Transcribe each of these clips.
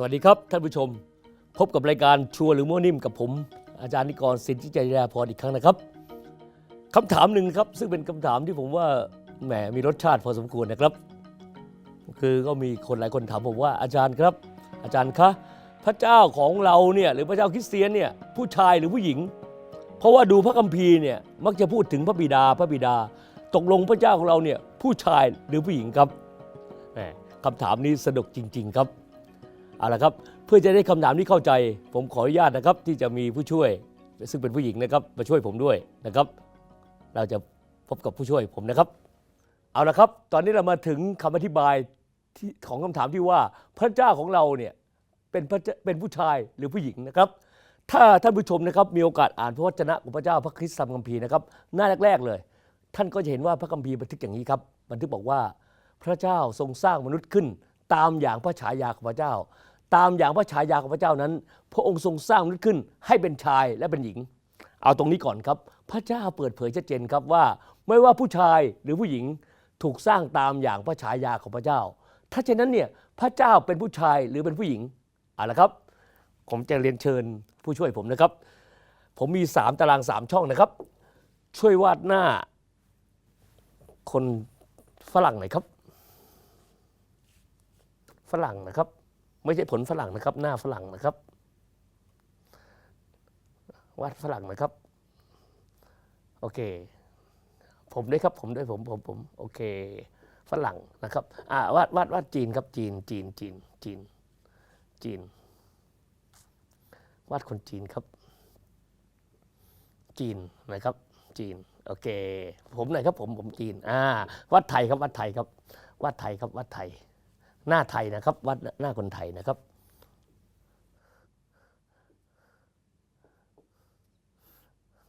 สวัสดีครับท่านผู้ชม พบกับรายการชัวร์หรือมั่วนิ่มกับผม อาจารย์นิกรสินทิจริยาพรอีกครั้งนะครับคำถามหนึ่งครับ ซึ่งเป็นคำถามที่ผมว่าแหมมีรสชาติพอสมควรนะครับ คือก็มีคนหลายคนถามผมว่าอาจารย์ครับ อาจารย์คะพระเจ้าของเราเนี่ยหรือพระเจ้าคริสเตียนเนี่ยผู้ชายหรือผู้หญิง เพราะว่าดูพระคัมภีร์เนี่ยมักจะพูดถึงพระบิดาพระบิดา ตกลงพระเจ้าของเราเนี่ยผู้ชายหรือผู้หญิงครับแหมคำถามนี้สนุกจริง ๆ ครับ เอาละครับเพื่อจะได้คำถามที่เข้าใจ ผมขออนุญาตนะครับที่จะมีผู้ช่วย ซึ่งเป็นผู้หญิงนะครับมาช่วยผมด้วยนะครับ เราจะพบกับผู้ช่วยผมนะครับ เอาละครับ ตอนนี้เรามาถึงคำอธิบายของคำถามที่ว่าพระเจ้าของเราเนี่ยเป็นพระเจ้าเป็นผู้ชายหรือผู้หญิงนะครับ ถ้าท่านผู้ชมนะครับมีโอกาสอ่านพระวจนะของพระเจ้าพระคริสต์ธรรมคัมภีร์นะครับหน้าแรกๆเลย ท่านก็จะเห็นว่าพระคัมภีร์บันทึกอย่างนี้ครับบันทึกบอกว่าพระเจ้าทรงสร้างมนุษย์ขึ้นตามอย่างพระฉายาของพระเจ้า ตามอย่างพระฉายาของพระเจ้านั้น พระองค์ทรงสร้างมนุษย์ขึ้น ให้เป็นชายและเป็นหญิง เอาตรงนี้ก่อนครับ พระเจ้าเปิดเผยชัดเจนครับว่า ไม่ว่าผู้ชายหรือผู้หญิงถูกสร้างตามอย่างพระฉายาของพระเจ้า ถ้าเช่นนั้นเนี่ยพระเจ้าเป็นผู้ชายหรือเป็นผู้หญิงเอาละครับ ผมจะเรียนเชิญผู้ช่วยผมนะครับ ผมมี 3 ตาราง 3 ช่องนะครับ ช่วยวาดหน้า คนฝรั่งหน่อยครับ ฝรั่งนะครับ ไม่ใช่ผลฝรั่งนะครับ หน้าฝรั่งนะครับ วาดฝรั่งนะครับ โอเค ผมด้วยครับ ผมด้วยผมผมผมโอเค ฝรั่งนะครับ อ่าวาดวาดวาดจีนครับจีนจีนจีนจีนจีน วาดคนจีนครับ จีนนะครับ จีน โอเค ผมหน่อยครับผมผมจีน อ่าวัดไทยครับวัดไทยครับวัดไทยครับวัดไทย หน้าไทยนะครับ วัดหน้าคนไทยนะครับ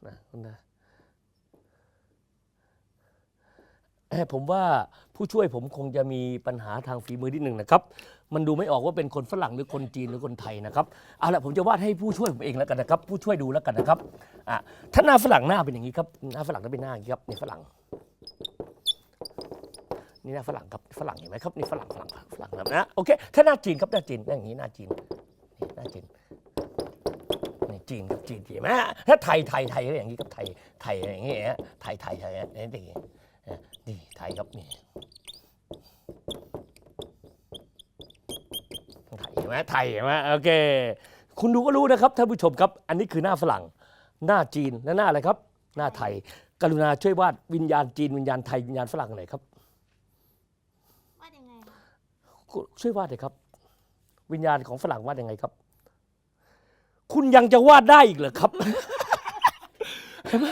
นะนะเอ่อผมว่าผู้ช่วยผมคงจะมีปัญหาทางฝีมือนิดหนึ่งนะครับ มันดูไม่ออกว่าเป็นคนฝรั่งหรือคนจีนหรือคนไทยนะครับ เอาละผมจะวาดให้ผู้ช่วยผมเองแล้วกันนะครับ ผู้ช่วยดูแล้วกันนะครับอะถ้าหน้าฝรั่งหน้าเป็นอย่างนี้ครับ หน้าฝรั่งก็เป็นหน้าอย่างนี้ครับนี่ฝรั่ง นี่หน้าฝรั่งครับฝรั่งเห็นไหมครับนี่ฝรั่งฝรั่งฝรั่งครับนะโอเคถ้าหน้าจีนครับหน้าจีนอย่างนี้หน้าจีนนี่หน้าจีนนี่จีนครับจีนเห็นไหมถ้าไทยไทยไทยก็อย่างนี้ครับไทยไทยอย่างนี้ฮะไทยไทยไทยนี่นี่นี่ไทยครับนี่ไทยเห็นไหมไทยเห็นไหมโอเคคุณดูก็รู้นะครับท่านผู้ชมครับ อันนี้คือหน้าฝรั่ง หน้าจีนและหน้าอะไรครับ หน้าไทย กรุณาช่วยวาดวิญญาณจีนวิญญาณไทยวิญญาณฝรั่งหน่อยครับ วาดยังไงคะ ช่วยวาดเลยครับ วิญญาณของฝรั่งวาดยังไงครับ คุณยังจะวาดได้อีกเหรอครับเห็นไม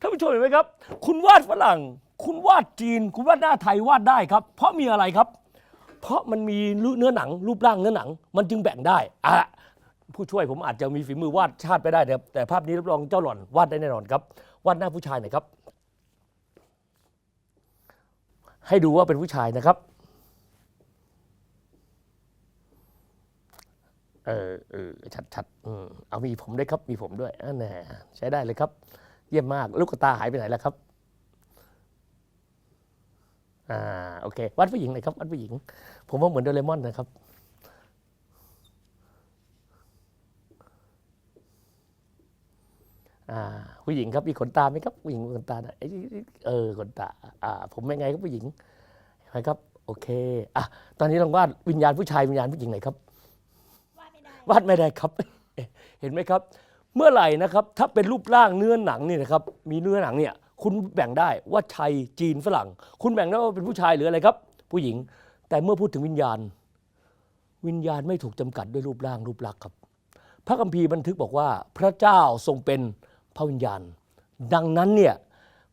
ท่านผู้ชมเห็นไหมครับ คุณวาดฝรั่ง คุณวาดจีน คุณวาดหน้าไทยวาดได้ครับ เพราะมีอะไรครับ เพราะมันมีเนื้อหนัง รูปร่างเนื้อหนัง มันจึงแบ่งได้อะผู้ช่วยผมอาจจะมีฝีมือวาดชาติไปได้แต่แต่ภาพนี้รับรองเจ้าหล่อนวาดได้แน่นอนครับวาดหน้าผู้ชายหน่อยครับ ให้ดูว่าเป็นผู้ชายนะครับ เออเออชัดชัดเอามีผมด้วยครับมีผมด้วยอันน่ใช้ได้เลยครับ เยี่ยมมาก ลูกตาหายไปไหนแล้วครับอ่าโอเค วัดผู้หญิงหน่อยครับวัดผู้หญิง ผมว่าเหมือนโดเรมอนนะครับอ่าผู้หญิงครับมีขนตาไหมครับผู้หญิงขนตาหน่ยเอ้ยเออขนตาอ่าผมเป็นไงครับผู้หญิงเห็นไหมครับ โอเคอะตอนนี้ลองวาดวิญญาณผู้ชายวิญญาณผู้หญิงหน่อยครับ วาดไม่ได้ครับ เห็นไหมครับ เมื่อไหร่นะครับถ้าเป็นรูปร่างเนื้อหนังนี่นะครับมีเนื้อหนังเนี่ยคุณแบ่งได้ว่าชายจีนฝรั่ง คุณแบ่งได้ว่าเป็นผู้ชายหรืออะไรครับ ผู้หญิง แต่เมื่อพูดถึงวิญญาณ วิญญาณไม่ถูกจำกัดด้วยรูปร่างรูปลักษณ์ครับ พระคัมภีร์บันทึกบอกว่า พระเจ้าทรงเป็นพระวิญญาณ ดังนั้นเนี่ย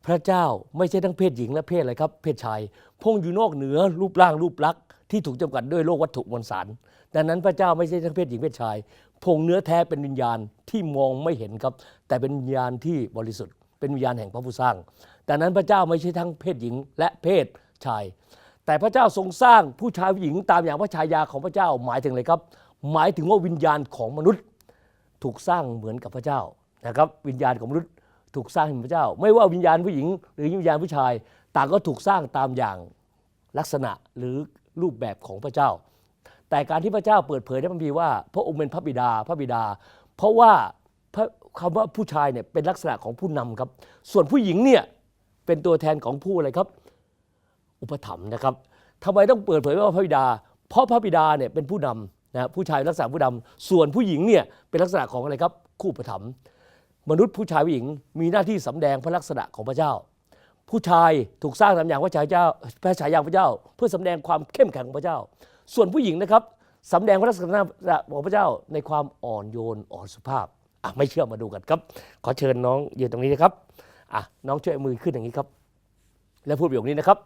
พระเจ้าไม่ใช่ทั้งเพศหญิงและเพศอะไรครับ เพศชายพงอยู่นอกเหนือรูปร่างรูปลักษณ์ ที่ถูกจำกัดด้วยโลกวัตถุมวลสารดังนั้นพระเจ้าไม่ใช่ทั้งเพศหญิงเพศชาย พงค์เนื้อแท้เป็นวิญญาณที่มองไม่เห็นครับ แต่เป็นวิญญาณที่บริสุทธิ์ เป็นวิญญาณแห่งพระผู้สร้างดังนั้นพระเจ้าไม่ใช่ทั้งเพศหญิงและเพศชาย แต่พระเจ้าทรงสร้างผู้ชายผู้หญิงตามอย่างพระฉายาของพระเจ้าหมายถึงอะไรครับ หมายถึงว่าวิญญาณของมนุษย์ ถูกสร้างเหมือนกับพระเจ้านะครับวิญญาณของมนุษย์ถูกสร้างเหมือนพระเจ้า ไม่ว่าวิญญาณผู้หญิง หรือวิญญาณผู้ชาย ต่างก็ถูกสร้างตามอย่างลักษณะหรือ รูปแบบของพระเจ้า แต่การที่พระเจ้าเปิดเผยในพระคัมภีร์ว่า พระองค์เป็นพระบิดาพระบิดา เพราะว่าพระคำว่าผู้ชายเนี่ยเป็นลักษณะของผู้นำครับ ส่วนผู้หญิงเนี่ยเป็นตัวแทนของผู้อะไรครับ อุปถัมภ์นะครับทำไมต้องเปิดเผยว่าพระบิดา เพราะพระบิดาเนี่ยเป็นผู้นำนะผู้ชายลักษณะผู้นำส่วนผู้หญิงเนี่ยเป็นลักษณะของอะไรครับ คู่อุปถัมภ์มนุษย์ผู้ชายผู้หญิงมีหน้าที่สำแดงพระลักษณะของพระเจ้า ผู้ชายถูกสร้างตามอย่างพระฉายาเจ้าพระฉายาพระเจ้า เพื่อสำแดงความเข้มแข็งของพระเจ้า ส่วนผู้หญิงนะครับสำแดงพระลักษณะของพระเจ้าในความอ่อนโยนอ่อนสุภาพอะไม่เชื่อมาดูกันครับ ขอเชิญน้องยืนตรงนี้นะครับอะน้องช่วยเอามือขึ้นอย่างนี้ครับ แล้วพูดประโยคนี้นะครับ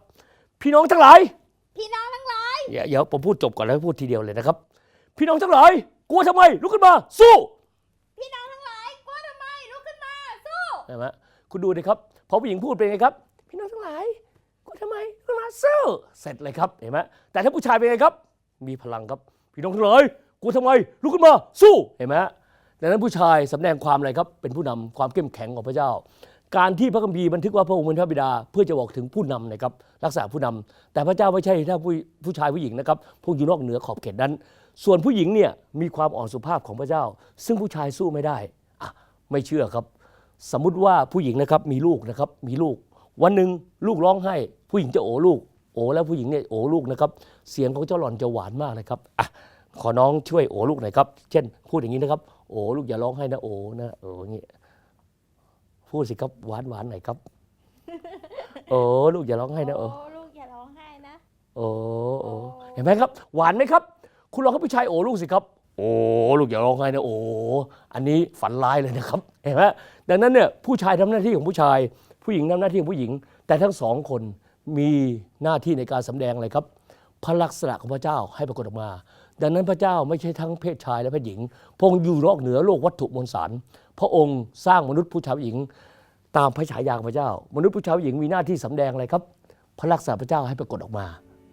พี่น้องทั้งหลาย พี่น้องทั้งหลายเดี๋ยวเดี๋ยวผมพูดจบก่อนแล้วพูดทีเดียวเลยนะครับ พี่น้องทั้งหลายกลัวทำไมลุกขึ้นมาสู้พี่น้องทั้งหลายกลัวทำไมลุกขึ้นมาสู้เห็นไหมคุณดูนะครับพอผู้หญิงพูดเป็นไงครับ พี่น้องทั้งหลายกลัวทำไมลุกมาสู้เสร็จเลยครับเห็นไหมแต่ถ้าผู้ชายเป็นไงครับ มีพลังครับ พี่น้องทั้งหลายกลัวทำไมลุกขึ้นมาสู้เห็นไหมดังนั้นผู้ชายสำแดงความอะไรครับ เป็นผู้นำความเข้มแข็งของพระเจ้า การที่พระคัมภีร์บันทึกว่าพระองค์เป็นพระบิดา เพื่อจะบอกถึงผู้นำนะครับลักษณะผู้นำแต่พระเจ้าไม่ใช่ถ้าผู้ผู้ชายผู้หญิงนะครับพวกอยู่นอกเหนือขอบเขตนั้น ส่วนผู้หญิงเนี่ยมีความอ่อนสุภาพของพระเจ้า ซึ่งผู้ชายสู้ไม่ได้อะไม่เชื่อครับ สมมุติว่าผู้หญิงนะครับมีลูกนะครับมีลูก วันหนึ่งลูกร้องไห้ ผู้หญิงจะโอลูก โอแล้วผู้หญิงเนี่ยโอลูกนะครับ เสียงของเจ้าหล่อนจะหวานมากนะครับอะขอน้องช่วยโอลูกหน่อยครับ เช่น พูดอย่างนี้นะครับ โอลูกอย่าร้องไห้นะโอนะโออย่างนี้พูดสิครับหวานหวานหน่อยครับ โอ้ลูกอย่าร้องไห้นะโอลูกอย่าร้องไห้นะ โอ้โอ้เห็นไหมครับ หวานไหมครับ คุณลองให้ผู้ชายโอ้ลูกสิครับ โอ้ลูกอย่าร้องไห้นะโอ้อันนี้ฝันร้ายเลยนะครับ เห็นไหมดังนั้นเนี่ยผู้ชายทำหน้าที่ของผู้ชาย ผู้หญิงทำหน้าที่ของผู้หญิง แต่ทั้งสองคนมีหน้าที่ในการสำแดงอะไรครับ พระลักษณะของพระเจ้าให้ปรากฏออกมา ดังนั้นพระเจ้าไม่ใช่ทั้งเพศชายและเพศหญิง พระองค์อยู่นอกเหนือโลกวัตถุมวลสาร พระองค์สร้างมนุษย์ผู้ชายผู้หญิง ตามพระฉายาของพระเจ้า มนุษย์ผู้ชายผู้หญิงมีหน้าที่สำแดงอะไรครับ พระลักษณะพระเจ้าให้ปรากฏออกมา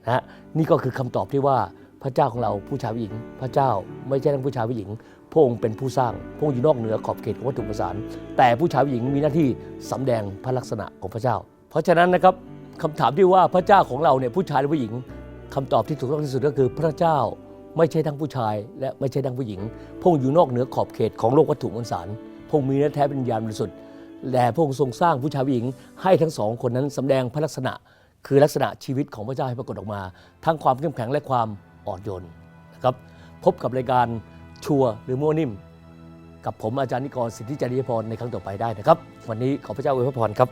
นะฮะนี่ก็คือคำตอบที่ว่าพระเจ้าของเราผู้ชายผู้หญิง พระเจ้าไม่ใช่ทั้งผู้ชายผู้หญิง พระองค์เป็นผู้สร้างพระองค์อยู่นอกเหนือขอบเขตของวัตถุประสานแต่ผู้ชายผู้หญิงมีหน้าที่สำแดงพระลักษณะของพระเจ้า เพราะฉะนั้นนะครับคำถามที่ว่าพระเจ้าของเราเนี่ยผู้ชายหรือผู้หญิงคำตอบที่ถูกต้องที่สุดก็คือพระเจ้าไม่ใช่ทั้งผู้ชาย และไม่ใช่ทั้งผู้หญิง พระองค์อยู่นอกเหนือขอบเขตของโลกวัตถุมวลสารพระองค์มีเนื้อแท้เป็นญาณบริสุทธิ์แต่พระองค์ทรงสร้างผู้ชายผู้หญิง ให้ทั้งสองคนนั้นสำแดงพระลักษณะ คือลักษณะชีวิตของพระเจ้าให้ปรากฏออกมา ทั้งความเข้มแข็งและความอ่อนโยนนะครับพบกับรายการ ชัวหรือมั่วนิ่ม กับผมอาจารย์นิกรสิทธิจริยพรในครั้งต่อไปได้นะครับ วันนี้ขอพระเจ้าอวยพระพรครับ